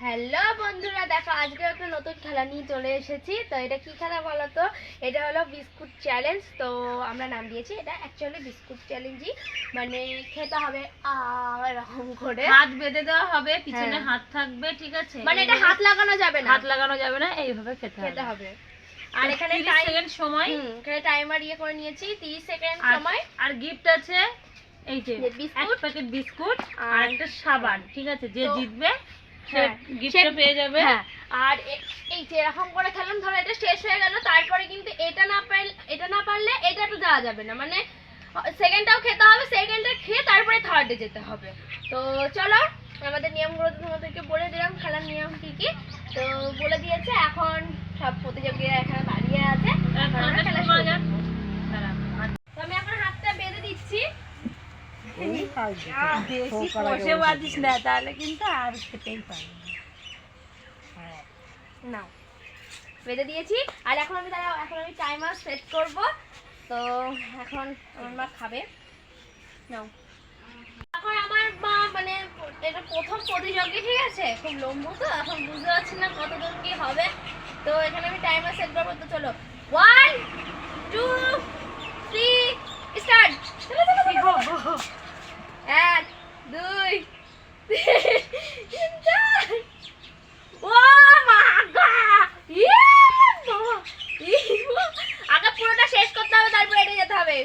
Hello বন্ধুরা দেখো আজকে একটা নতুন খেলা নিয়ে চলে এসেছি। তো এটা কি খেলা বলো তো এটা হলো বিস্কুট চ্যালেঞ্জ তো আমরা নাম দিয়েছি এটা অ্যাকচুয়ালি বিস্কুট চ্যালেঞ্জই মানে খেতে হবে এরকম করে। হাত বেঁধে দেওয়া হবে পিছনে হ্যাঁ। হাত থাকবে ঠিক আছে? মানে এটা হাত লাগানো যাবে না। হাত লাগানো যাবে না এইভাবে খেতে খেতে হবে। আর এখানে সেকেন্ড সময়। এখানে টাইমার ইয়ে করে নিয়েছি 30 সেকেন্ড সময়। আর গিফট আছে এই যে এক প্যাকেট বিস্কুট আর- একটা সাবান ঠিক আছে? যে জিতবে গিফটটা পেয়ে যাবে। হ্যাঁ। আর এই যে করে খেলাম ধরো এটা শেষ হয়ে গেল তারপরে কিন্তু এটা না পারলে এটা না পারলে এটা তো দেওয়া যাবে না। মানে সেকেন্ডটাও খেতে হবে সেকেন্ডটা খেয়ে তারপরে থার্ডে যেতে হবে। তো চলো আমাদের নিয়মগুলো তো তোমাদেরকে বলে দিলাম খেলার নিয়ম কি কি? তো বলে দিয়েছে এখন সব প্রতিযোগীরা এখানে দাঁড়িয়ে আছে। খেলা সময় শুরু যাক। করব। দাঁড়া, হাত তো আমি এখন হাতটা বেঁধে দিচ্ছি বেশি কষে বাজিস না তাহলে কিন্তু আর খেতেই পারবে নাও বেঁধে দিয়েছি। আর এখন আমি দাঁড়াও এখন আমি টাইমার সেট করব। তো এখন আমার মা খাবে। নাও। এখন আমার মা মানে এটা প্রথম প্রতিযোগী ঠিক আছে? খুব লম্বু তো এখন বুঝতে পারছি না কতদূর কি হবে। তো এখানে আমি টাইমার সেট করব তো চলো। ওয়ান টু থ্রি স্টার্ট এক, দুই, তিন, চার। ইয়ে বাবা ই বাবা। আগে পুরোটা শেষ করতে হবে, তারপরে যেতে হবে।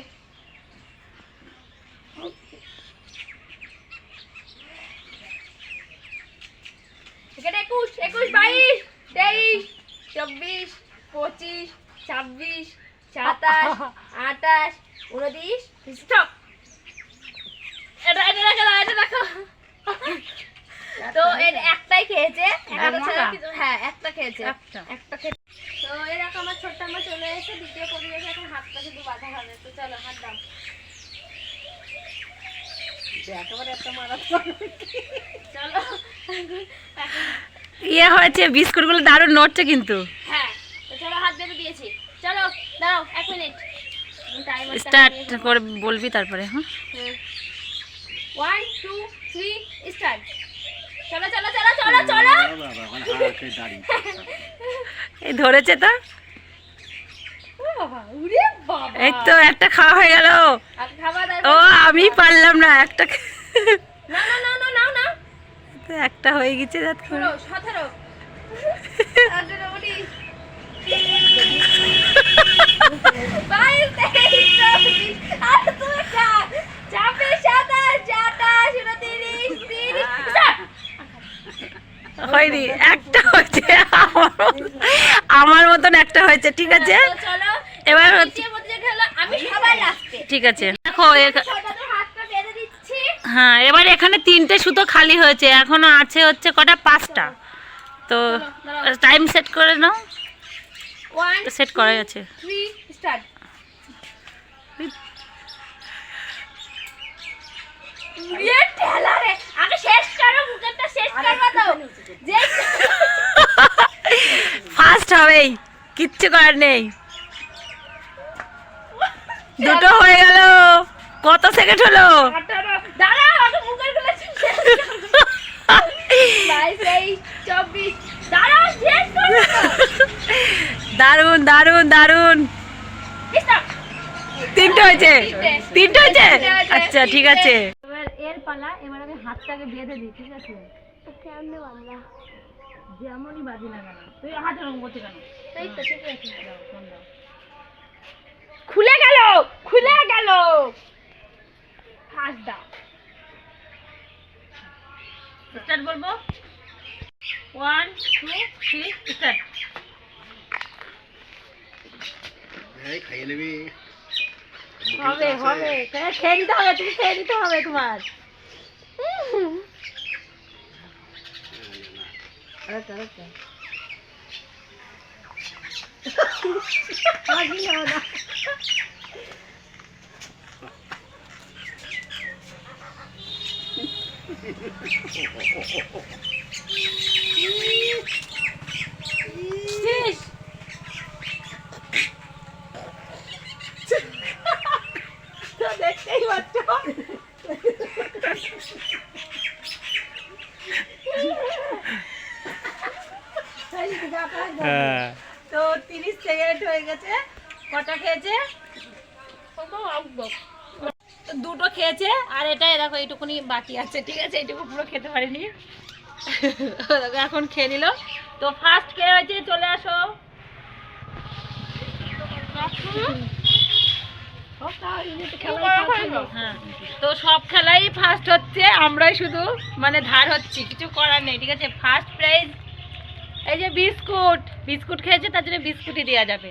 এখানে একুশ একুশ, বাইশ, তেইশ, চব্বিশ, পঁচিশ, ছাব্বিশ, সাতাশ, আঠাশ, উনত্রিশ, স্টপ। এটা এটা দেখো এটা দেখো। তো এর একটাই খেয়েছে একটা কিছু- হ্যাঁ একটা খেয়েছে। একটা। একটা খেয়ে তো এরকম আমার ছোট্ট আমার চলে এসে দ্বিতীয় পরিবেশে এখন হাতটা শুধু বাঁধা হবে। তো চলো হাত দাও। ইয়ে হয়েছে বিস্কুটগুলো দারুণ নড়ছে কিন্তু। হ্যাঁ চলো হাত বেঁধে দিয়েছি। চলো দাঁড়াও এক মিনিট। স্টার্ট করে বলবি তারপরে হ্যাঁ? ওয়ান টু থ্রি স্টার্ট চলো চলো চলো চলো চলো। এই ধরেছে তো। এই তো একটা খাওয়া হয়ে গেল। ও আমি পারলাম না একটা একটা হয়ে গেছে সতেরো আঠেরো উনিশ বাইশ তেইশ চব্বিশ আঠাশ ছাব্বিশ সাতাশ আঠাশ উনত্রিশ তিরিশ start! হয়নি একটা হয়েছে আমার মতন- একটা হয়েছে ঠিক আছে? এবার ঠিক আছে। দেখো হ্যাঁ এবার এখানে তিনটে সুতো খালি হয়েছে এখনও আছে হচ্ছে কটা? পাঁচটা। তো টাইম সেট করে নাও। সেট করা আছে থ্রি স্টার্ট ইয়ে ঠেলা রে আগে শেষ করো মুখেরটা শেষ করবা তো যে হবেই কিচ্ছু করার নেই। দুটো হয়ে গেল কত সেকেন্ড হলো? দারুণ দারুণ দারুণ তিনটে হয়েছে? তিনটে হয়েছে? আচ্ছা ঠিক আছে। এবার এর পালা এবার আমি হাতটাকে বেঁধে দিই ঠিক আছে? যেমনই বাজি না কেন তুই হাত করতে কেন? এই তো ঠিক আছে। খুলে গেল খুলে গেল। ফাঁস দাও। স্টার্ট বলব? One two three start. হবে হবে। খেয়ে নিতে হবে তুমি খেয়ে নিতে হবে তোমার। 洗って洗って。マジやだ。Yeah. তো তিরিশ সেকেন্ড হয়ে গেছে। কটা খেয়েছে? দুটো খেয়েছে, আর এটা দেখো, এইটুকুনি বাকি আছে, ঠিক আছে? এইটুকু পুরো খেতে পারিনি। এখন খেয়ে নিল। তো ফার্স্ট কে হয়েছে? চলে আসো। তো সব খেলাই ফার্স্ট হচ্ছে, আমরাই শুধু মানে ধার হচ্ছি, কিছু করার নেই, ঠিক আছে? ফার্স্ট প্রাইজ এই যে বিস্কুট বিস্কুট খেয়েছে তার জন্য বিস্কুটই দেওয়া যাবে।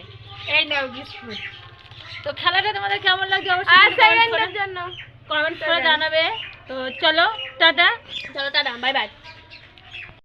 এই নাও বিস্কুট। তো খেলাটা তোমাদের কেমন লাগছে? অবশ্যই জন্য। কমেন্ট করে জানাবে। তো চলো টাটা। চলো টাটা। Bye bye.